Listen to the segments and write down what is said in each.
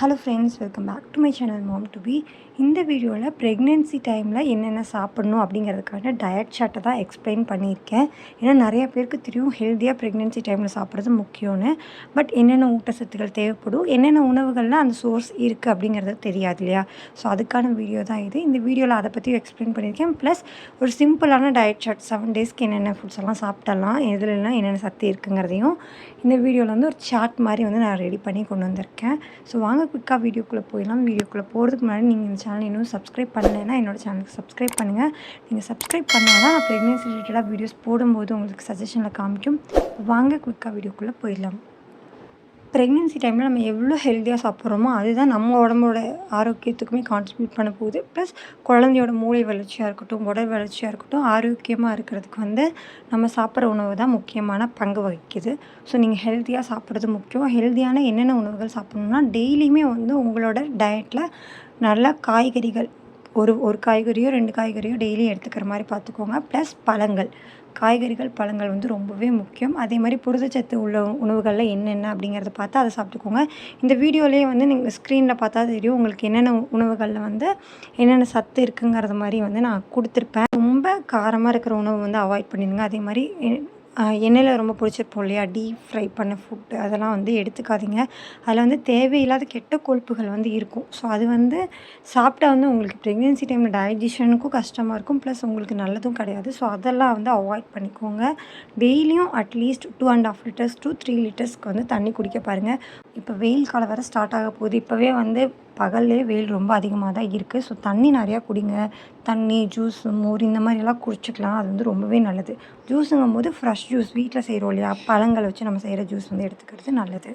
Hello friends welcome back to my channel mom to be இந்த வீடியோவில் pregnancy டைமில் என்னென்ன சாப்பிடணும் அப்படிங்கிறதுக்கான டயட் சார்ட்டை தான் எக்ஸ்பிளைன் பண்ணியிருக்கேன். ஏன்னா நிறைய பேருக்கு தெரியும் ஹெல்த்தியாக ப்ரெக்னென்சி டைமில் சாப்பிட்றது முக்கியம்னு. பட் என்னென்ன ஊட்டச்சத்துக்கள் தேவைப்படும் என்னென்ன உணவுகளில் அந்த சோர்ஸ் இருக்குது அப்படிங்கிறது தெரியாது இல்லையா? ஸோ அதுக்கான வீடியோ தான் இது. இந்த வீடியோவில் அதை பற்றியும் எக்ஸ்பிளைன் பண்ணியிருக்கேன். ப்ளஸ் ஒரு சிம்பிளான டயட் சார்ட் செவன் டேஸ்க்கு என்னென்ன ஃபுட்ஸ் எல்லாம் சாப்பிடலாம் எதுலலாம் என்னென்ன சத்து இருக்குங்கிறதையும் இந்த வீடியோவில் வந்து ஒரு சார்ட் மாதிரி வந்து நான் ரெடி பண்ணி கொண்டு வந்திருக்கேன். ஸோ வாங்க குயிக்காக வீடியோக்குள்ளே போயிடலாம். வீடியோக்குள்ளே போகிறதுக்கு முன்னாடி நீங்கள் இந்த சேனல் இன்னும் சப்ஸ்கிரைப் பண்ணலைன்னா என்னோட சேனலுக்கு சப்ஸ்கிரைப் பண்ணுங்கள் நீங்கள் சப்ஸ்கிரைப் பண்ணால் தான் நான் ப்ரெக்னென்சி ரிலேட்டடாக வீடியோஸ் போடும்போது உங்களுக்கு சஜஷனில் காமிக்கும். வாங்க குயிக்காக வீடியோக்குள்ளே போயிடலாம். ப்ரெக்னென்சி டைமில் நம்ம எவ்வளோ ஹெல்த்தியாக சாப்பிட்றோமோ அதுதான் நம்ம உடம்போட ஆரோக்கியத்துக்குமே கான்ட்ரிபியூட் பண்ண போகுது. ப்ளஸ் குழந்தையோட மூளை வளர்ச்சியாக இருக்கட்டும் உடல் வளர்ச்சியாக இருக்கட்டும் ஆரோக்கியமாக இருக்கிறதுக்கு வந்து நம்ம சாப்பிட்ற உணவு தான் முக்கியமான பங்கு வகிக்குது. ஸோ நீங்கள் ஹெல்த்தியாக சாப்பிட்றது முக்கியம். ஹெல்த்தியான என்னென்ன உணவுகள் சாப்பிட்ணுன்னா டெய்லியுமே வந்து உங்களோட டயட்டில் நல்ல காய்கறிகள் ஒரு ஒரு காய்கறியோ ரெண்டு காய்கறியோ டெய்லியும் எடுத்துக்கிற மாதிரி பார்த்துக்கோங்க. ப்ளஸ் பழங்கள். காய்கறிகள் பழங்கள் வந்து ரொம்பவே முக்கியம். அதே மாதிரி புரதச்சத்து உள்ள உணவுகளில் என்னென்ன அப்படிங்கிறத பார்த்து அதை சாப்பிட்டுக்கோங்க. இந்த வீடியோலேயே வந்து நீங்கள் ஸ்க்ரீனில் பார்த்தா தெரியும். உங்களுக்கு என்னென்ன உணவுகளில் வந்து என்னென்ன சத்து இருக்குங்கிறத மாதிரி வந்து நான் கொடுத்துருப்பேன். ரொம்ப காரமாக இருக்கிற உணவு வந்து அவாய்ட் பண்ணிடுங்க. அதே மாதிரி எண்ணெயில் ரொம்ப பிடிச்சிருப்போம் இல்லையா? டீப் ஃப்ரை பண்ண ஃபுட்டு அதெல்லாம் வந்து எடுத்துக்காதீங்க. அதில் வந்து தேவையில்லாத கெட்ட கொழுப்புகள் வந்து இருக்கும். ஸோ அது வந்து சாப்பிட்டா வந்து உங்களுக்கு ப்ரெக்னென்சி டைமில் டைஜஷனுக்கும் கஷ்டமாக இருக்கும். ப்ளஸ் உங்களுக்கு நல்லதும் கிடையாது. ஸோ அதெல்லாம் வந்து அவாய்ட் பண்ணிக்கோங்க. டெய்லியும் at least two and half litres two three லிட்டர்ஸ்க்கு வந்து தண்ணி குடிக்க பாருங்கள் இப்போ வெயில் காலம் வர ஸ்டார்ட் ஆக போகுது. இப்போவே வந்து பகல்லே வெயில் ரொம்ப அதிகமாக தான் இருக்குது ஸோ தண்ணி நிறையா குடிங்க. தண்ணி ஜூஸ் மோர் இந்த மாதிரிலாம் குடிச்சிக்கலாம். அது வந்து ரொம்பவே நல்லது. ஜூஸுங்கும் போது ஃப்ரெஷ் ஜூஸ் வீட்டில் செய்கிறோம் இல்லையா? பழங்களை வச்சு நம்ம செய்கிற ஜூஸ் வந்து எடுத்துக்கிறது நல்லது.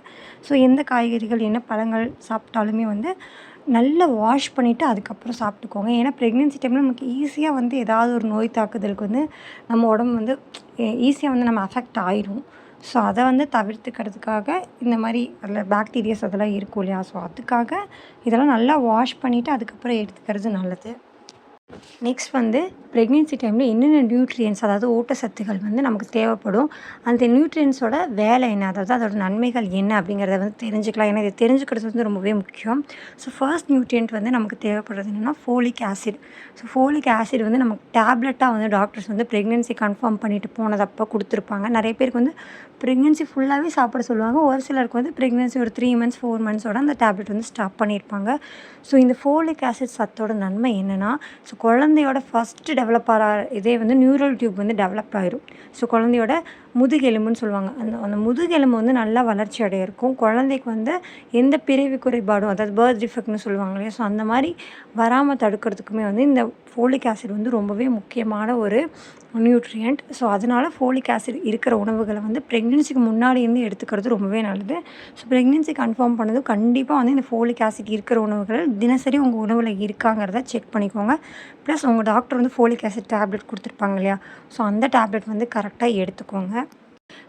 ஸோ எந்த காய்கறிகள் என்ன பழங்கள் சாப்பிட்டாலுமே வந்து நல்லா வாஷ் பண்ணிவிட்டு அதுக்கப்புறம் சாப்பிட்டுக்கோங்க. ஏன்னா ப்ரெக்னென்சி டைமில் நமக்கு ஈஸியாக வந்து ஏதாவது ஒரு நோய் தாக்குதலுக்கு வந்து நம்ம உடம்பு வந்து ஈஸியாக வந்து நம்ம அஃபெக்ட் ஆயிரும். ஸோ அதை வந்து தவிர்த்துக்கிறதுக்காக இந்த மாதிரி அதில் பேக்டீரியாஸ் அதெல்லாம் இருக்கும் இல்லையா? ஸோ அதுக்காக இதெல்லாம் நல்லா வாஷ் பண்ணிவிட்டு அதுக்கப்புறம் எடுத்துக்கிறது நல்லது. நெக்ஸ்ட் வந்து ப்ரெக்னென்சி டைமில் என்னென்ன நியூட்ரியன்ஸ் அதாவது ஊட்டச்சத்துகள் வந்து நமக்கு தேவைப்படும் அந்த நியூட்ரியன்ஸோட வேலை என்ன? அதாவது அதோட நன்மைகள் என்ன? அப்படிங்கிறத வந்து தெரிஞ்சுக்கலாம். ஏன்னா இதை தெரிஞ்சுக்கிறது வந்து ரொம்பவே முக்கியம். ஸோ ஃபர்ஸ்ட் நியூட்ரியன்ட் வந்து நமக்கு தேவைப்படுறது என்னென்னா folic acid so folic acid வந்து நமக்கு டேப்லெட்டாக வந்து டாக்டர்ஸ் வந்து ப்ரெக்னென்சி கன்ஃபார்ம் பண்ணிட்டு போனதப்போ கொடுத்துருப்பாங்க. நிறைய பேருக்கு வந்து ப்ரெக்னென்சி ஃபுல்லாகவே சாப்பிட சொல்லுவாங்க. ஒரு சிலருக்கு வந்து ப்ரெக்னென்சி ஒரு த்ரீ மந்த்ஸ் ஃபோர் மந்த்ஸோட அந்த டேப்லெட் வந்து ஸ்டாப் பண்ணியிருப்பாங்க. ஸோ இந்த ஃபோலிக் ஆசிட் சத்தோட நன்மை என்னென்னா ஸோ குழந்தையோட ஃபஸ்ட்டு டெவலப் ஆகிற இதே வந்து நியூரல் டியூப் வந்து டெவலப் ஆயிரும் ஸோ குழந்தையோட முதுகெலும்புன்னு சொல்லுவாங்க. அந்த அந்த முதுகெலும்பு வந்து நல்லா வளர்ச்சி அடைய இருக்கும் குழந்தைக்கு வந்து எந்த பிறவி குறைபாடும் அதாவது பேர்த் டிஃபெக்ட்னு சொல்லுவாங்க இல்லையா? ஸோ அந்த மாதிரி வராமல் தடுக்கிறதுக்குமே வந்து இந்த ஃபோலிக் ஆசிட் வந்து ரொம்பவே முக்கியமான ஒரு நியூட்ரியன்ட் ஸோ அதனால் ஃபோலிக் ஆசிட் இருக்கிற உணவுகளை வந்து ப்ரெக்னென்சிக்கு முன்னாடி இருந்து எடுத்துக்கிறது ரொம்பவே நல்லது. ஸோ ப்ரெக்னென்சி கன்ஃபார்ம் பண்ணது கண்டிப்பாக வந்து இந்த ஃபோலிக் ஆசிட் இருக்கிற உணவுகள் தினசரி உங்கள் உணவில் இருக்காங்கிறத செக் பண்ணிக்கோங்க. ப்ளஸ் உங்கள் டாக்டர் வந்து ஃபோலிக் ஆசிட் டேப்லெட் கொடுத்துருப்பாங்க இல்லையா? ஸோ அந்த டேப்லெட் வந்து கரெக்டாக எடுத்துக்கோங்க.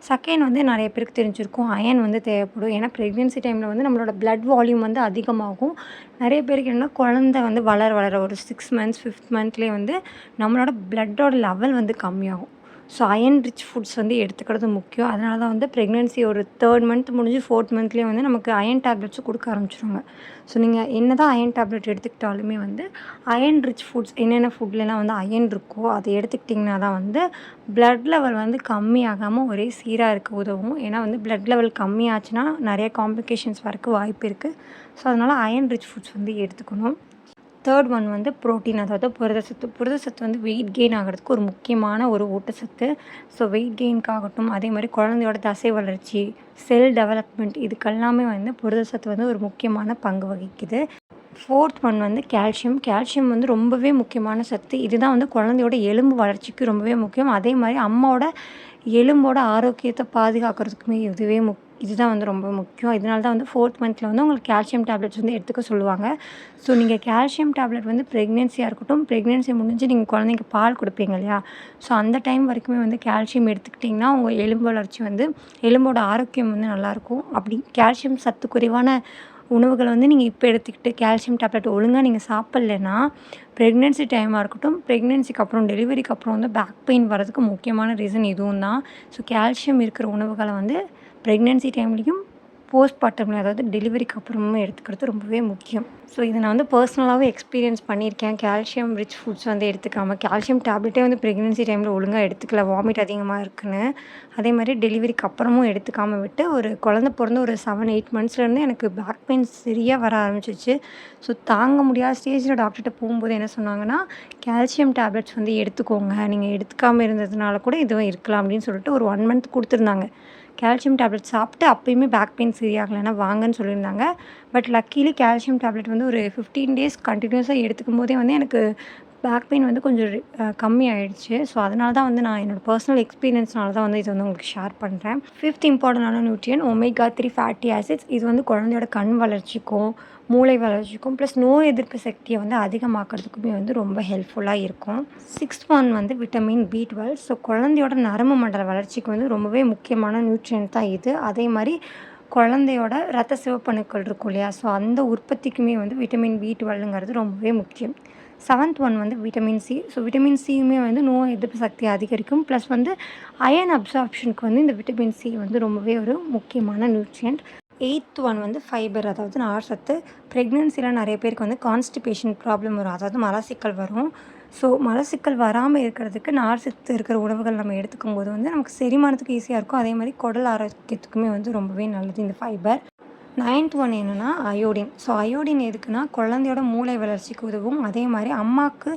செகண்ட் வந்து நிறைய பேருக்கு தெரிஞ்சிருக்கும் அயன் வந்து தேவைப்படும். ஏன்னா ப்ரெக்னென்சி டைமில் வந்து நம்மளோட ப்ளட் வால்யூம் வந்து அதிகமாகும். நிறைய பேருக்கு என்னென்னா குழந்த வந்து வளர வளர ஒரு சிக்ஸ் மந்த்ஸ் ஃபிஃப்த் மந்த்லேயே வந்து நம்மளோட ப்ளட்டோட லெவல் வந்து கம்மியாகும். ஸோ அயன் ரிச் ஃபுட்ஸ் வந்து எடுத்துக்கிறது முக்கியம். அதனால தான் வந்து ப்ரெக்னென்சி ஒரு தேர்ட் மந்த் முடிஞ்சு ஃபோர்த் மந்த்லேயே வந்து நமக்கு அயன் டேப்லெட்ஸும் கொடுக்க ஆரம்பிச்சிருவாங்க. ஸோ நீங்கள் என்ன தான் அயன் டேப்லெட் எடுத்துக்கிட்டாலுமே வந்து அயன் ரிச் ஃபுட்ஸ் என்னென்ன ஃபுட்லலாம் வந்து அயன் இருக்கோ அதை எடுத்துக்கிட்டிங்கன்னா தான் வந்து ப்ளட் லெவல் வந்து கம்மியாகாமல் ஒரே சீராக இருக்க உதவும். ஏன்னா வந்து ப்ளட் லெவல் கம்மியாச்சுன்னா நிறைய காம்ப்ளிகேஷன்ஸ் வரக்கு வாய்ப்பு இருக்குது ஸோ அதனால் அயன் ரிச் ஃபுட்ஸ் வந்து எடுத்துக்கணும். தேர்ட் ஒன் வந்து ப்ரோட்டீன் அதாவது புரத சத்து. புரத சத்து வந்து வெயிட் கெயின் ஆகிறதுக்கு ஒரு முக்கியமான ஒரு ஊட்டச்சத்து. ஸோ வெயிட் கெயின்காகட்டும் அதே மாதிரி குழந்தையோட தசை வளர்ச்சி செல் டெவலப்மெண்ட் இதுக்கெல்லாமே வந்து புரத சத்து வந்து ஒரு முக்கியமான பங்கு வகிக்குது. ஃபோர்த் ஒன் வந்து கால்சியம் கால்சியம் வந்து ரொம்பவே முக்கியமான சத்து. இதுதான் வந்து குழந்தையோட எலும்பு வளர்ச்சிக்கு ரொம்பவே முக்கியம். அதே மாதிரி அம்மாவோட எலும்போட ஆரோக்கியத்தை பாதுகாக்கிறதுக்குமே இதுவே முக் இதுதான் வந்து ரொம்ப முக்கியம். இதனால தான் வந்து ஃபோர்த் மந்த்தில் வந்து உங்களுக்கு கால்சியம் டேப்லெட்ஸ் வந்து எடுத்துக்க சொல்லுவாங்க. ஸோ நீங்கள் கால்சியம் டேப்லெட் வந்து ப்ரெக்னென்சியாக இருக்கட்டும் ப்ரெக்னென்சி முடிஞ்சு நீங்கள் குழந்தைக்கு பால் கொடுப்பீங்க இல்லையா? ஸோ அந்த டைம் வரைக்குமே வந்து கால்சியம் எடுத்துக்கிட்டிங்கன்னா உங்கள் எலும்பு வளர்ச்சி வந்து எலும்போட ஆரோக்கியம் வந்து நல்லாயிருக்கும் அப்படி கால்சியம் சத்து குறைவான உணவுகளை வந்து நீங்கள் இப்போ எடுத்துக்கிட்டு கால்சியம் டேப்லெட் ஒழுங்காக நீங்கள் சாப்பிட்லன்னா ப்ரெக்னென்சி டைமாக இருக்கட்டும் ப்ரெக்னென்சிக்கு அப்புறம் டெலிவரிக்கு அப்புறம் வந்து பேக் பெயின் வரதுக்கு முக்கியமான ரீசன் இதுவும் தான். ஸோ கால்சியம் இருக்கிற உணவுகளை வந்து ப்ரெக்னென்சி டைம்லேயும் போஸ்ட் பார்ட்டமில் அதாவது டெலிவரிக்கு அப்புறமும் எடுத்துக்கிறது ரொம்பவே முக்கியம். ஸோ இதை நான் வந்து பர்சனலாகவே எக்ஸ்பீரியன்ஸ் பண்ணியிருக்கேன். கால்சியம் ரிச் ஃபுட்ஸ் வந்து எடுத்துக்காமல் கால்சியம் டேப்லெட்டே வந்து ப்ரெக்னென்சி டைமில் ஒழுங்காக எடுத்துக்கல வாமிட் அதிகமாக இருக்குன்னு. அதே மாதிரி டெலிவரிக்கு அப்புறமும் எடுத்துக்காமல் விட்டு ஒரு குழந்த பிறந்து ஒரு செவன் எயிட் மந்த்ஸ்லேருந்து எனக்கு பேக் பெயின் சரியாக வர ஆரம்பிச்சிச்சு. ஸோ தாங்க முடியாத ஸ்டேஜில் டாக்டர்கிட்ட போகும்போது என்ன சொன்னாங்கன்னா கால்சியம் டேப்லெட்ஸ் வந்து எடுத்துக்கோங்க. நீங்கள் எடுத்துக்காமல் இருந்ததுனால கூட இதுவும் இருக்கலாம். அப்படின்னு சொல்லிட்டு ஒரு ஒன் மந்த் கொடுத்துருந்தாங்க. கால்சியம் டேப்லெட் சாப்பிட்டு அப்பயுமே பேக் பெயின் சரியாகலைன்னா வாங்கன்னு சொல்லியிருந்தாங்க. பட் லக்கிலி கால்சியம் டேப்லெட் வந்து ஒரு ஃபிஃப்டீன் டேஸ் கண்டினியூஸாக எடுத்துக்கும் போதே வந்து எனக்கு பேக் பெயின் வந்து கொஞ்சம் கம்மி ஆகிடுச்சு ஸோ அதனால தான் வந்து நான் என்னோடய பர்சனல் எக்ஸ்பீரியன்ஸ்னால தான் வந்து இது வந்து உங்களுக்கு ஷேர் பண்ணுறேன் ஃபிஃப்த் இம்பார்ட்டண்டான nutrient omega three fatty acids இது வந்து குழந்தையோட கண் வளர்ச்சிக்கும் மூளை வளர்ச்சிக்கும் ப்ளஸ் நோய் எதிர்ப்பு சக்தியை வந்து அதிகமாக்கிறதுக்குமே வந்து ரொம்ப ஹெல்ப்ஃபுல்லாக இருக்கும். சிக்ஸ்த் ஒன் வந்து விட்டமின் பி டுவெல் ஸோ குழந்தையோட நரம்பு மண்டல வளர்ச்சிக்கு வந்து ரொம்பவே முக்கியமான நியூட்ரியன் தான் இது. அதே மாதிரி குழந்தையோட ரத்த சிவப்பணுக்கள் இருக்கும் இல்லையா? ஸோ அந்த உற்பத்திக்குமே வந்து விட்டமின் பி டுவெல்லுங்கிறது ரொம்பவே முக்கியம். செவன்த் ஒன் வந்து விட்டமின் சி ஸோ விட்டமின் சியுமே வந்து நோய் எதிர்ப்பு சக்தி அதிகரிக்கும். ப்ளஸ் வந்து அயன் அப்சார்ப்ஷனுக்கு வந்து இந்த விட்டமின் சி வந்து ரொம்பவே ஒரு முக்கியமான நியூட்ரியன்ட் எயித் ஒன் வந்து ஃபைபர் அதாவது நார் சத்து. ப்ரெக்னென்சியில் நிறைய பேருக்கு வந்து கான்ஸ்டிபேஷன் ப்ராப்ளம் வரும். அதாவது மலச்சிக்கல் வரும். ஸோ மலச்சிக்கல் வராமல் இருக்கிறதுக்கு நார்சத்து இருக்கிற உணவுகள் நம்ம எடுத்துக்கும் போது வந்து நமக்கு செரிமானத்துக்கு ஈஸியாக இருக்கும். அதே மாதிரி குடல் ஆரோக்கியத்துக்குமே வந்து ரொம்பவே நல்லது இந்த ஃபைபர் நைன்த் ஒன் என்னென்னா அயோடின் ஸோ அயோடின் எதுக்குன்னா குழந்தையோட மூளை வளர்ச்சிக்கு உதவும். அதே மாதிரி அம்மாவுக்கு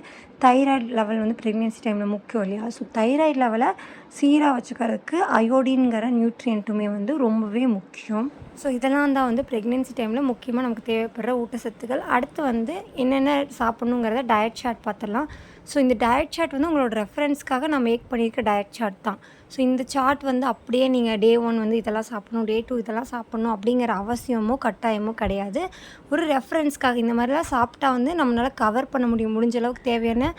தைராய்டு லெவல் வந்து ப்ரெக்னென்சி டைமில் முக்கியம் இல்லையா? ஸோ தைராய்டு லெவலை சீராக வச்சுக்கிறதுக்கு அயோடின்கிற நியூட்ரியன்ட்டுமே வந்து ரொம்பவே முக்கியம். ஸோ இதெல்லாம் தான் வந்து ப்ரெக்னென்சி டைமில் முக்கியமாக நமக்கு தேவைப்படுற ஊட்டச்சத்துக்கள். அடுத்து வந்து என்னென்ன சாப்பிட்ணுங்கிறத டயட் ஷார்ட் பார்த்துடலாம். ஸோ இந்த டயட் சார்ட் வந்து உங்களோட ரெஃபரன்ஸ்க்காக நான் மேக் பண்ணியிருக்க டயட் சார்ட் தான். ஸோ இந்த சார்ட் வந்து அப்படியே நீங்கள் டே ஒன் வந்து இதெல்லாம் சாப்பிடணும் டே டூ இதெல்லாம் சாப்பிட்ணும் அப்படிங்கிற அவசியமோ கட்டாயமோ கிடையாது. ஒரு ரெஃபரன்ஸ்க்காக இந்த மாதிரிலாம் சாப்பிட்டா வந்து நம்மளால் கவர் பண்ண முடியும். முடிஞ்ச அளவுக்கு தேவையான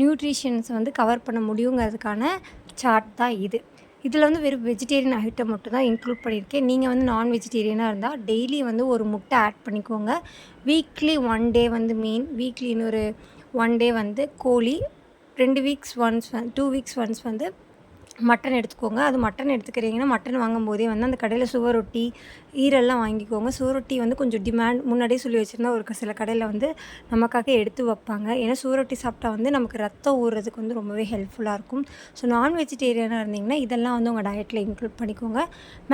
நியூட்ரிஷன்ஸ் வந்து கவர் பண்ண முடியுங்கிறதுக்கான சார்ட் தான் இது. இதில் வந்து வெறும் வெஜிடேரியன் ஐட்டம் மட்டும் தான் இன்க்ளூட் பண்ணியிருக்கேன். நீங்கள் வந்து நான் வெஜிடேரியனாக இருந்தால் டெய்லி வந்து ஒரு முட்டை ஆட் பண்ணிக்கோங்க. வீக்லி ஒன் டே வந்து மீன் வீக்லி இன்னொரு ஒன் டே வந்து கோழி ரெண்டு weeks once two weeks once வந்து மட்டன் எடுத்துக்கோங்க. அது மட்டன் எடுத்துக்கிறீங்கன்னா மட்டன் வாங்கும்போதே வந்து அந்த கடையில் சுவரொட்டி ஈரெல்லாம் வாங்கிக்கோங்க. சுவரொட்டி வந்து கொஞ்சம் டிமாண்ட் முன்னாடியே சொல்லி வச்சுருந்தா ஒரு சில கடையில் வந்து நமக்காக எடுத்து வைப்பாங்க. ஏன்னா சுவரொட்டி சாப்பிட்டா வந்து நமக்கு ரத்தம் ஊறுறதுக்கு வந்து ரொம்பவே ஹெல்ப்ஃபுல்லாக இருக்கும். ஸோ நான் வெஜிடேரியனாக இருந்தீங்கன்னா இதெல்லாம் வந்து உங்கள் டயட்டில் இன்க்ளூட் பண்ணிக்கோங்க.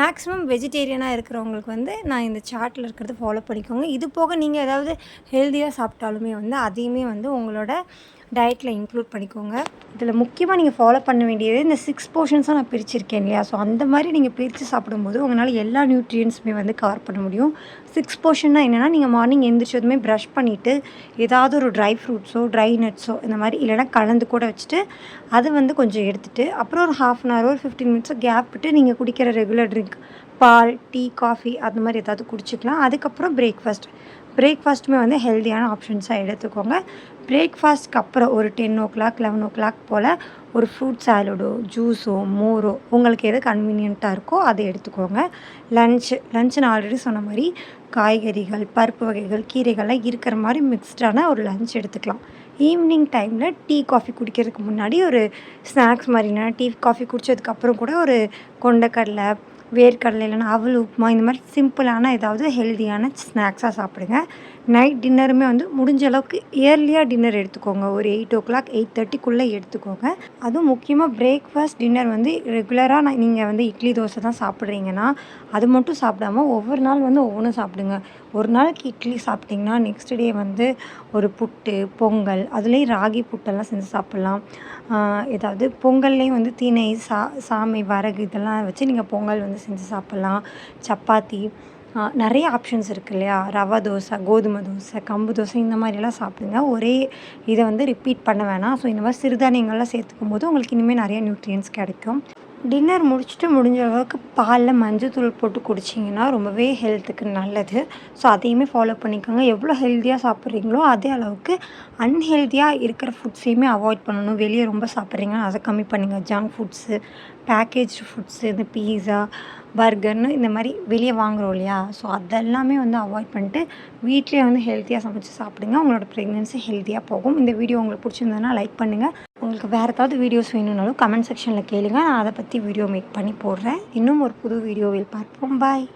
மேக்ஸிமம் வெஜிடேரியனாக இருக்கிறவங்களுக்கு வந்து நான் இந்த சார்ட்டில் இருக்கிறத ஃபாலோ பண்ணிக்கோங்க. இது போக நீங்கள் ஏதாவது ஹெல்த்தியாக சாப்பிட்டாலுமே வந்து அதையுமே வந்து உங்களோட டயட்டில் இன்க்ளூட் பண்ணிக்கோங்க. இதில் முக்கியமாக நீங்கள் ஃபாலோ பண்ண வேண்டியது இந்த சிக்ஸ் போர்ஷன்ஸாக நான் பிரிச்சிருக்கேன் இல்லையா? ஸோ அந்த மாதிரி நீங்கள் பிரித்து சாப்பிடும்போது உங்களால் எல்லா நியூட்ரியன்ஸுமே வந்து கவர் பண்ண முடியும். சிக்ஸ் போர்ஷன்னா என்னென்னா நீங்கள் மார்னிங் எந்திரிச்சதுமே ப்ரஷ் பண்ணிவிட்டு ஏதாவது ஒரு ட்ரை ஃப்ரூட்ஸோ ட்ரை நட்ஸோ இந்த மாதிரி இல்லைனா கலந்து கூட வச்சுட்டு அது வந்து கொஞ்சம் எடுத்துகிட்டு அப்புறம் ஒரு ஹாஃப் அன் ஹவர் ஒரு ஃபிஃப்டீன் மினிட்ஸோ கேப் விட்டு நீங்கள் குடிக்கிற ரெகுலர் ட்ரிங்க் பால் டீ காஃபி அந்த மாதிரி ஏதாவது குடிச்சிக்கலாம். அதுக்கப்புறம் பிரேக்ஃபாஸ்ட் பிரேக்ஃபாஸ்ட்டுமே வந்து ஹெல்த்தியான ஆப்ஷன்ஸாக எடுத்துக்கோங்க. பிரேக்ஃபாஸ்ட்க்கு அப்புறம் ஒரு ten o'clock eleven o'clock போல் ஒரு ஃப்ரூட் சாலடோ ஜூஸோ மோரோ உங்களுக்கு எது கன்வீனியண்ட்டாக இருக்கோ அதை எடுத்துக்கோங்க. லன்ச்சு லன்ச் நான் ஆல்ரெடி சொன்ன மாதிரி காய்கறிகள் பருப்பு வகைகள் கீரைகள்லாம் இருக்கிற மாதிரி மிக்ஸ்டான ஒரு லன்ச் எடுத்துக்கலாம். ஈவினிங் டைமில் டீ காஃபி குடிக்கிறதுக்கு முன்னாடி ஒரு ஸ்நாக்ஸ் மாதிரினா டீ காஃபி குடித்ததுக்கப்புறம் கூட ஒரு கொண்டக்கடலை வேர்க்கடலை இல்லைனா அவல் உப்புமா இந்த மாதிரி சிம்பிளான ஏதாவது ஹெல்த்தியான ஸ்நாக்ஸாக சாப்பிடுங்க. நைட் டின்னருமே வந்து முடிஞ்ச அளவுக்கு இயர்லியாக டின்னர் எடுத்துக்கோங்க. ஒரு எயிட் ஓ கிளாக் எயிட் தேர்ட்டிக்குள்ளே எடுத்துக்கோங்க. அதுவும் முக்கியமாக பிரேக்ஃபாஸ்ட் டின்னர் வந்து ரெகுலராக நான் நீங்கள் வந்து இட்லி தோசை தான் சாப்பிட்றீங்கன்னா அது மட்டும் சாப்பிடாம ஒவ்வொரு நாள் வந்து ஒவ்வொன்றும் சாப்பிடுங்க. ஒரு நாளைக்கு இட்லி சாப்பிட்டிங்கன்னா நெக்ஸ்ட் டே வந்து ஒரு புட்டு பொங்கல் அதுலேயும் ராகி புட்டெல்லாம் செஞ்சு சாப்பிட்லாம். ஏதாவது பொங்கல்லையும் வந்து தீனை சா சாமை வரகு இதெல்லாம் வச்சு நீங்கள் பொங்கல் வந்து செஞ்சு சாப்பிட்லாம். சப்பாத்தி நிறைய ஆப்ஷன்ஸ் இருக்குது இல்லையா? ரவா தோசை கோதுமை தோசை கம்பு தோசை இந்த மாதிரிலாம் சாப்பிடுங்க. ஒரே இதை வந்து ரிப்பீட் பண்ண வேணாம். ஸோ இந்த மாதிரி சிறுதானியங்கள்லாம் சேர்த்துக்கும் போது உங்களுக்கு இனிமேல் நிறைய நியூட்ரியன்ஸ் கிடைக்கும். டின்னர் முடிச்சுட்டு முடிஞ்ச அளவுக்கு பாலில் மஞ்சத்தூள் போட்டு குடிச்சிங்கன்னா ரொம்பவே ஹெல்த்துக்கு நல்லது. ஸோ அதையுமே ஃபாலோ பண்ணிக்கோங்க. எவ்வளோ ஹெல்த்தியாக சாப்பிட்றீங்களோ அதே அளவுக்கு அன்ஹெல்த்தியாக இருக்கிற ஃபுட்ஸையுமே அவாய்ட் பண்ணணும். வெளியே ரொம்ப சாப்பிட்றீங்கன்னா அதை கம்மி பண்ணுங்கள் ஜங்க் ஃபுட்ஸு பேக்கேஜ் ஃபுட்ஸு இந்த பீஸா பர்கர்னு இந்த மாதிரி வெளியே வாங்குகிறோம் இல்லையா? ஸோ அதெல்லாமே வந்து அவாய்ட் பண்ணிட்டு வீட்லேயே வந்து ஹெல்த்தியாக சமைச்சு சாப்பிடுங்க. உங்களோட ப்ரெக்னென்சி ஹெல்த்தியாக போகும். இந்த வீடியோ உங்களுக்கு பிடிச்சிருந்ததுன்னா லைக் பண்ணுங்கள் உங்களுக்கு வேறு ஏதாவது வீடியோஸ் வேணும்னாலும் கமெண்ட் செக்ஷனில் கேளுங்க. நான் அதை பற்றி வீடியோ மேக் பண்ணி போடுறேன். இன்னும் ஒரு புது வீடியோவில் பார்ப்போம். பாய்